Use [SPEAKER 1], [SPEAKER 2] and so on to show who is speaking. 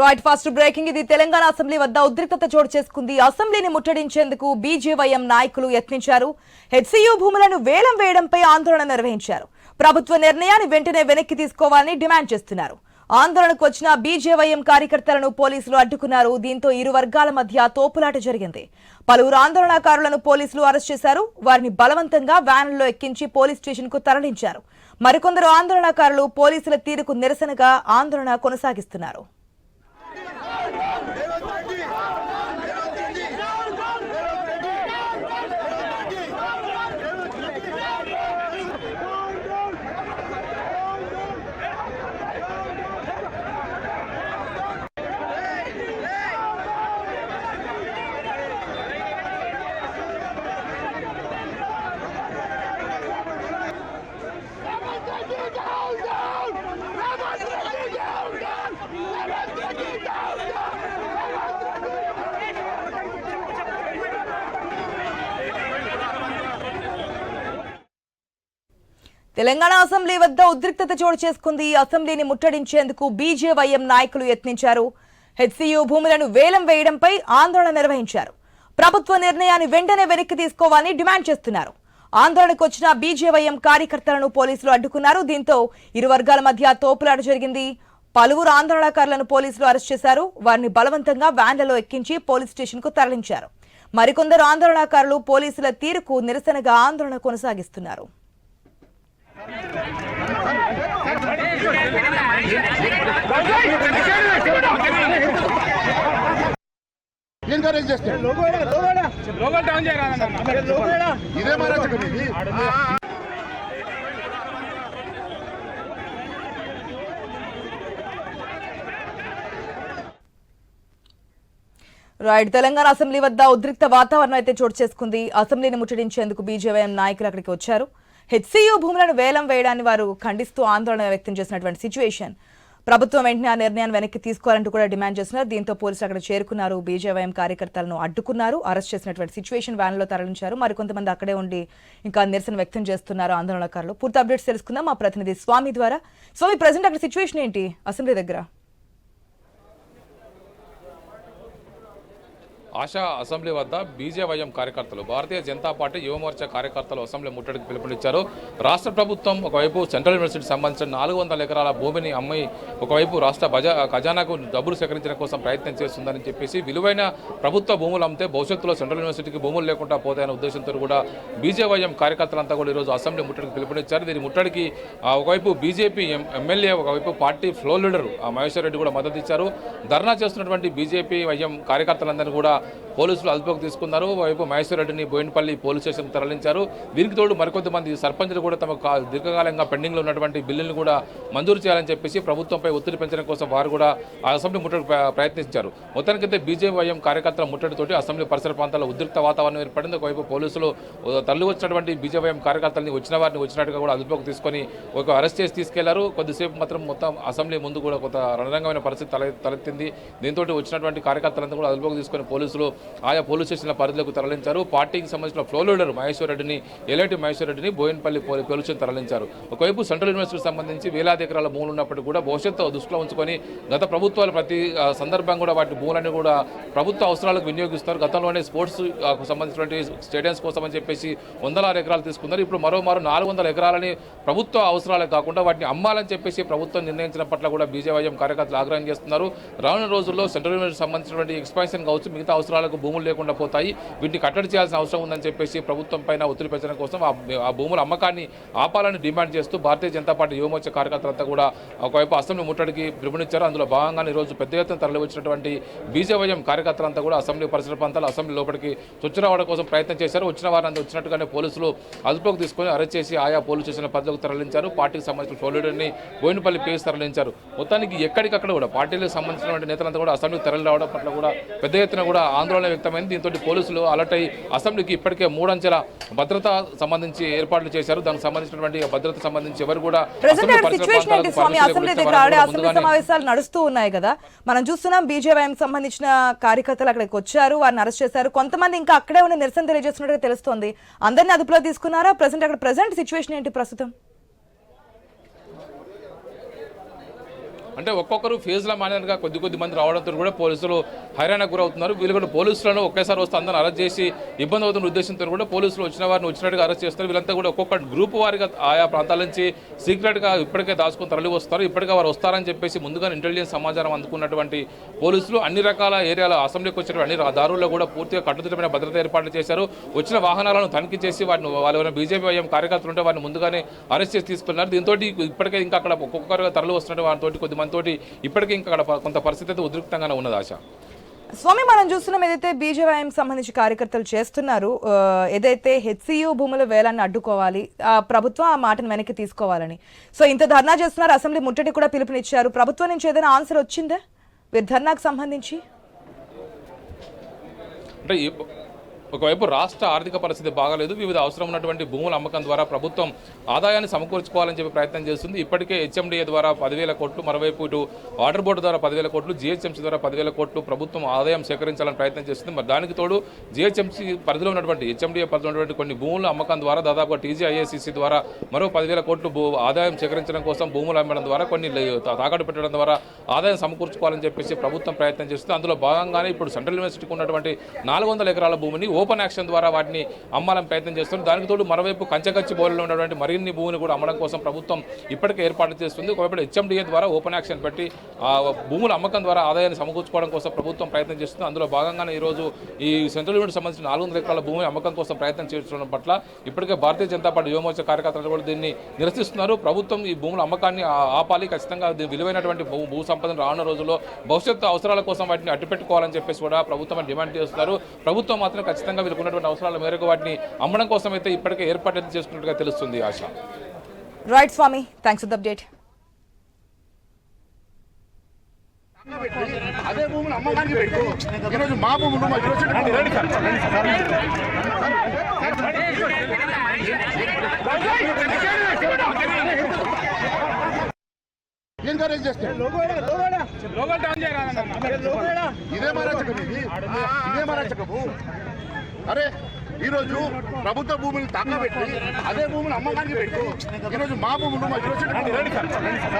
[SPEAKER 1] Right fast breaking ఇది Telangana assembly వద్ద ఉద్రిక్తత చోటు చేసుకుంది. అసెంబ్లీని ముట్టడించేందుకు బీజేవైఎం నాయకులు యత్నించారు. హెచ్సియు భూములను వేలం వేయడంపై ఆందోళన నిర్వహించారు. ప్రభుత్వ నిర్ణయాన్ని వెంటనే వెనక్కి తీసుకోవాలని డిమాండ్ చేస్తున్నారు. ఆందోళనకు వచ్చిన బీజేవైఎం కార్యకర్తలను పోలీసులు అడ్డుకున్నారు. దీంతో ఇరు వర్గాల మధ్య తోపులాట జరిగింది. పలువురు ఆందోళనకారులను పోలీసులు అరెస్ట్ చేశారు. వారిని బలవంతంగా వ్యాన్లలో ఎక్కించి పోలీస్ స్టేషన్కు తరలించారు. మరికొందరు ఆందోళనకారులు పోలీసుల తీరుకు నిరసనగా ఆందోళన కొనసాగిస్తున్నారు. తెలంగాణ అసెంబ్లీ వద్ద ఉద్రిక్తత చోటు చేసుకుంది. అసెంబ్లీని ముట్టడించేందుకు బీజేవైఎం నాయకులు యత్నించారు. హెచ్సియు భూములను వేలం వేయడంపై ఆందోళన నిర్వహించారు. ప్రభుత్వ నిర్ణయాన్ని వెంటనే వెనక్కి తీసుకోవాలని డిమాండ్ చేస్తున్నారు. ఆందోళనకు వచ్చిన బీజేవైఎం కార్యకర్తలను పోలీసులు అడ్డుకున్నారు. దీంతో ఇరు వర్గాల మధ్య తోపులాట జరిగింది. పలువురు ఆందోళనకారులను పోలీసులు అరెస్ట్ చేశారు. వారిని బలవంతంగా వ్యాన్లలో ఎక్కించి పోలీస్ స్టేషన్కు తరలించారు. మరికొందరు ఆందోళనకారులు పోలీసుల తీరుకు నిరసనగా ఆందోళన కొనసాగిస్తున్నారు.
[SPEAKER 2] ఎంకరేజ్ ఇది.
[SPEAKER 1] రైట్ తెలంగాణ అసెంబ్లీ వద్ద ఉద్రిక్త వాతావరణం అయితే చోటు చేసుకుంది. అసెంబ్లీని ముట్టడించేందుకు బీజేవైఎం నాయకులు అక్కడికి వచ్చారు. హెచ్సియు భూములను వేలం వేయడాన్ని వారు ఖండిస్తూ ఆందోళన వ్యక్తం చేసినటువంటి సిచ్యువేషన్. ప్రభుత్వం వెంటనే ఆ నిర్ణయాన్ని వెనక్కి తీసుకోవాలంటూ కూడా డిమాండ్ చేస్తున్నారు. దీంతో పోలీసులు అక్కడ చేరుకున్నారు. బీజేవైఎం కార్యకర్తలను అడ్డుకున్నారు. అరెస్ట్ చేసినటువంటి సిచ్యువేషన్ వ్యాన్లో తరలించారు. మరికొంతమంది అక్కడే ఉండి ఇంకా నిరసన వ్యక్తం చేస్తున్నారు ఆందోళనకారులు. పూర్తి అప్డేట్స్ తెలుసుకుందాం. మా ప్రతినిధి స్వామి ద్వారా. స్వామి ప్రజెంట్ అక్కడ సిచ్యువేషన్ ఏంటి? అసెంబ్లీ దగ్గర.
[SPEAKER 3] ఆశా అసెంబ్లీ వద్ద బీజేవైఎం కార్యకర్తలు భారతీయ జనతా పార్టీ యువమోర్చా కార్యకర్తలు అసెంబ్లీ ముట్టడికి పిలుపునిచ్చారు. రాష్ట్ర ప్రభుత్వం ఒకవైపు సెంట్రల్ యూనివర్సిటీకి సంబంధించిన నాలుగు వందల ఎకరాల భూమిని అమ్మి ఒకవైపు రాష్ట్ర బజా ఖజానాకు డబ్బులు సేకరించడం కోసం ప్రయత్నం చేస్తుందని చెప్పేసి విలువైన ప్రభుత్వ భూములు అమ్మితే భవిష్యత్తులో సెంట్రల్ యూనివర్సిటీకి భూములు లేకుండా పోతాయనే ఉద్దేశంతో కూడా బీజేవైఎం కార్యకర్తలంతా కూడా ఈరోజు అసెంబ్లీ ముట్టడికి పిలుపునిచ్చారు. దీని ముట్టడికి ఒకవైపు బీజేపీ ఎం- ఎమ్మెల్యే ఒకవైపు పార్టీ ఫ్లో లీడర్ ఆ మహేశ్వర్ రెడ్డి కూడా మద్దతు ఇచ్చారు. ధర్నా చేస్తున్నటువంటి బీజేపీ వైఎం కార్యకర్తలందరినీ కూడా పోలీసులు అదుపులోకి తీసుకున్నారు. వైపు మహేశ్వర్ రెడ్డిని బోయినపల్లి పోలీస్ స్టేషన్ తరలించారు. దీనికి తోడు మరికొంతమంది సర్పంచ్లు కూడా తమ దీర్ఘకాలంగా పెండింగ్లో ఉన్నటువంటి బిల్లులను కూడా మంజూరు చేయాలని చెప్పేసి ప్రభుత్వంపై ఒత్తిడి పెంచడం కోసం వారు కూడా అసెంబ్లీ ముట్టడి ప్రయత్నించారు. మొత్తానికైతే బీజేవైఎం కార్యకర్తల ముట్టడితోటి అసెంబ్లీ పరిసర ప్రాంతాల్లో ఉద్రిక్త వాతావరణం ఏర్పడింది. ఒకవైపు పోలీసులు తల్లి తరలి వచ్చినటువంటి బీజేవైఎం కార్యకర్తలని వచ్చిన వారిని వచ్చినట్టుగా కూడా అదుపులోకి తీసుకొని ఒక అరెస్ట్ చేసి తీసుకెళ్ళారు. కొద్దిసేపు మాత్రం మొత్తం అసెంబ్లీ ముందు కూడా కొంత రణరంగమైన పరిస్థితి తల తలెత్తింది. దీంతో వచ్చినటువంటి కార్యకర్తలంతా కూడా అదుపులోకి తీసుకొని పోలీసులు ఆయా పోలీస్ స్టేషన్ల పరిధిలోకి తరలించారు. పార్టీకి సంబంధించిన ఫ్లో లీడర్ మహేశ్వర్ రెడ్డిని ఎలాంటి మహేశ్వర్ రెడ్డిని బోయినపల్లి పోలీసులు తరలించారు. ఒకవైపు సెంట్రల్ యూనివర్సిటీకి సంబంధించి వేలాది ఎకరాల భూములు ఉన్నప్పటికీ కూడా భవిష్యత్తు దృష్టిలో ఉంచుకొని గత ప్రభుత్వాలు ప్రతి సందర్భం కూడా వాటి భూములని కూడా ప్రభుత్వ అవసరాలకు వినియోగిస్తారు. గతంలోనే స్పోర్ట్స్ సంబంధించినటువంటి స్టేడియంస్ కోసం అని చెప్పేసి వందలారు ఎకరాలు తీసుకున్నారు. ఇప్పుడు మరో మరో నాలుగు వందల ఎకరాలని ప్రభుత్వ అవసరాలకు కాకుండా వాటిని అమ్మాలని చెప్పేసి ప్రభుత్వం నిర్ణయించిన పట్ల కూడా బీజేవైఎం కార్యకర్తలు ఆగ్రహం చేస్తున్నారు. రానున్న రోజుల్లో సెంట్రల్ యూనివర్సిటీ సంబంధించినటువంటి ఎక్స్పాన్షన్ కావచ్చు మిగతా అవసరాలకు భూములు లేకుండా పోతాయి. వీటిని కట్టడి చేయాల్సిన అవసరం ఉందని చెప్పేసి ప్రభుత్వం పైన ఒత్తిడి పెంచడం కోసం ఆ- భూముల అమ్మకాన్ని ఆపాలని డిమాండ్ చేస్తూ భారతీయ జనతా పార్టీ యువమోర్చ కార్యకర్తలంతా కూడా ఒకవైపు అసెంబ్లీ ముట్టడికి పిలుపునిచ్చారు. అందులో భాగంగా ఈరోజు రోజు పెద్ద ఎత్తున తరలి వచ్చినటువంటి బీజేవైఎం కార్యకర్తలంతా కూడా అసెంబ్లీ పరిసర ప్రాంతాలు అసెంబ్లీ లోపలికి చొచ్చురావడం కోసం ప్రయత్నం చేశారు. వచ్చిన వారిని వచ్చినట్టుగానే పోలీసులు అదుపులోకి తీసుకొని అరెస్ట్ చేసి ఆయా పోలీస్ చేసిన పరిధిలోకి తరలించారు. పార్టీకి సంబంధించిన ఫోలీడర్ని బోయినపల్లి పేసి తరలించారు. మొత్తానికి ఎక్కడికక్కడ కూడా పార్టీలకు సంబంధించినటువంటి నేతలంతా కూడా అసెంబ్లీకి తరలి రావడం పట్ల కూడా పెద్ద ఎత్తున కూడా ఆందోళన వ్యక్తమైంది. దీంతో పోలీసులు అలర్ట్ అయి అసెంబ్లీకి ఇప్పటికే మూడంచెల భద్రత సంబంధించి ఏర్పాట్లు చేశారు. దానికి సంబంధించినటువంటి భద్రత సంబంధించి ఎవరు కూడా
[SPEAKER 1] సమావేశాలు నడుస్తూ ఉన్నాయి కదా. మనం చూస్తున్నాం బీజేవైఎం సంబంధించిన కార్యకర్తలు అక్కడికి వచ్చారు వారిని అరెస్ట్ చేశారు. కొంతమంది ఇంకా అక్కడే ఉండి నిరసన తెలియజేస్తున్నట్టుగా తెలుస్తోంది. అందరినీ అదుపులో తీసుకున్నారా? ప్రజెంట్ అక్కడ ప్రజెంట్ సిచ్యువేషన్ ఏంటి ప్రస్తుతం?
[SPEAKER 3] అంటే ఒక్కొక్కరు ఫేజ్ల మానేరుగా కొద్ది కొద్ది మంది రావడంతో కూడా పోలీసులు హైరాణకు గురవుతున్నారు. వీళ్ళు కూడా పోలీసులను ఒకేసారి వస్తే అందరిని అరెస్ట్ చేసి ఇబ్బంది అవుతున్న ఉద్దేశంతో కూడా పోలీసులు వచ్చిన వారిని వచ్చినట్టుగా అరెస్ట్ చేస్తారు వీళ్ళంతా కూడా ఒక్కొక్క గ్రూప్ వారిగా ఆయా ప్రాంతాల నుంచి సీక్రెట్గా ఇప్పటికే దాచుకుని తరలి వస్తారు. ఇప్పటికే వారు వస్తారని చెప్పేసి ముందుగా ఇంటెలిజెన్స్ సమాచారం అందుకున్నటువంటి పోలీసులు అన్ని రకాల ఏరియాల అసెంబ్లీకి వచ్చిన అన్ని దారుల్లో కూడా పూర్తిగా కట్టుదిట్టమైన భద్రత ఏర్పాట్లు చేశారు. వచ్చిన వాహనాలను తనిఖీ చేసి వాటిని వాళ్ళు బీజేపీ వైఎం కార్యకర్తలు ఉంటే వారిని ముందుగానే అరెస్ట్ చేసి తీసుకున్నారు దీంతో ఇప్పటికే ఇంకా అక్కడ ఒక్కొక్కరుగా తరలి వస్తున్నట్టు వారితో కొద్దిమంది మందితోటి ఇప్పటికే ఇంకా అక్కడ కొంత పరిస్థితి అయితే ఉద్రిక్తంగానే ఉన్నది ఆశ.
[SPEAKER 1] స్వామి మనం చూస్తున్నాం ఏదైతే బీజేవైఎం సంబంధించి కార్యకర్తలు చేస్తున్నారు ఏదైతే హెచ్సియు భూముల వేలాన్ని అడ్డుకోవాలి ఆ ప్రభుత్వం ఆ మాటను వెనక్కి తీసుకోవాలని. సో ఇంత ధర్నా చేస్తున్నారు అసెంబ్లీ ముట్టడి కూడా పిలుపునిచ్చారు. ప్రభుత్వం నుంచి ఏదైనా ఆన్సర్ వచ్చిందా? వీరి ధర్నాకు సంబంధించి?
[SPEAKER 3] అంటే ఒకవైపు రాష్ట్ర ఆర్థిక పరిస్థితి బాగాలేదు వివిధ అవసరం ఉన్నటువంటి భూముల అమ్మకం ద్వారా ప్రభుత్వం ఆదాయాన్ని సమకూర్చుకోవాలని చెప్పి ప్రయత్నం చేస్తుంది. ఇప్పటికే హెచ్ఎండిఏ ద్వారా పదివేల కోట్లు మరోవైపు ఇటు వాటర్ బోర్డు ద్వారా పదివేల కోట్లు జిహెచ్ఎంసీ ద్వారా పదివేల కోట్లు ప్రభుత్వం ఆదాయం సేకరించాలని ప్రయత్నం చేస్తుంది. మరి దానికి తోడు జిహెచ్ఎంసీ పరిధిలో ఉన్నటువంటి హెచ్ఎండిఏ పరిధిలో ఉన్నటువంటి కొన్ని భూముల అమ్మకం ద్వారా దాదాపుగా టీజీఐఏసీసీ ద్వారా మరో పదివేల కోట్లు భూ ఆదాయం సేకరించడం కోసం భూములు అమ్మడం ద్వారా కొన్ని తాకట్టు పెట్టడం ద్వారా ఆదాయం సమకూర్చుకోవాలని చెప్పేసి ప్రభుత్వం ప్రయత్నం చేస్తుంది. అందులో భాగంగానే ఇప్పుడు సెంట్రల్ యూనివర్సిటీకి ఉన్నటువంటి నాలుగు వందల ఎకరాల భూమిని ఓపెన్ యాక్షన్ ద్వారా వాటిని అమ్మాలని ప్రయత్నం చేస్తుంది. దానికి తోడు మరోవైపు కంచగచ్చి బౌల్లో ఉన్నటువంటి మరిన్ని భూమిని కూడా అమ్మడం కోసం ప్రభుత్వం ఇప్పటికే ఏర్పాటు చేస్తుంది. ఒకవైపు హెచ్ఎండిఏ ద్వారా ఓపెన్ యాక్షన్ పెట్టి భూముల అమ్మకం ద్వారా ఆదాయాన్ని సమకూర్చుకోవడం కోసం ప్రభుత్వం ప్రయత్నం చేస్తుంది. అందులో భాగంగానే ఈరోజు ఈ సెంట్రల్ యూనిట్ సంబంధించిన నాలుగు వందల ఎకరాల భూమి అమ్మకం కోసం ప్రయత్నం చేయడం పట్ల ఇప్పటికే భారతీయ జనతా పార్టీ యువమోర్చా కార్యకర్తలు కూడా దీన్ని నిరసిస్తున్నారు. ప్రభుత్వం ఈ భూముల అమ్మకాన్ని ఆపాలి. ఖచ్చితంగా విలువైనటువంటి భూ భూ సంపదను రానున్న రోజుల్లో భవిష్యత్తు అవసరాల కోసం వాటిని అడ్డుపెట్టుకోవాలని చెప్పేసి కూడా ప్రభుత్వం డిమాండ్ చేస్తున్నారు. ప్రభుత్వం మాత్రం ఖచ్చితంగా వీళ్ళకు ఉన్నటువంటి అవసరాల మేరకు వాటిని అమ్మడం కోసం అయితే ఇప్పటికే ఏర్పాటు అయితే చేసుకున్నట్టుగా తెలుస్తుంది Asha.
[SPEAKER 1] Right Swami thanks for the update
[SPEAKER 2] అదే భూములు అమ్మకానికి పెట్టు. ఈరోజు మా భూములు మా యూనివర్సిటీ ఎంకరేజ్ చేస్తాడు ఇదే మరాచకం ఇది. ఇదే మరాచకము అరే ఈరోజు ప్రభుత్వ భూములు తగ్గబెట్టి అదే భూములు అమ్మకానికి పెట్టు. ఈరోజు మా భూములు మా యూనివర్సిటీ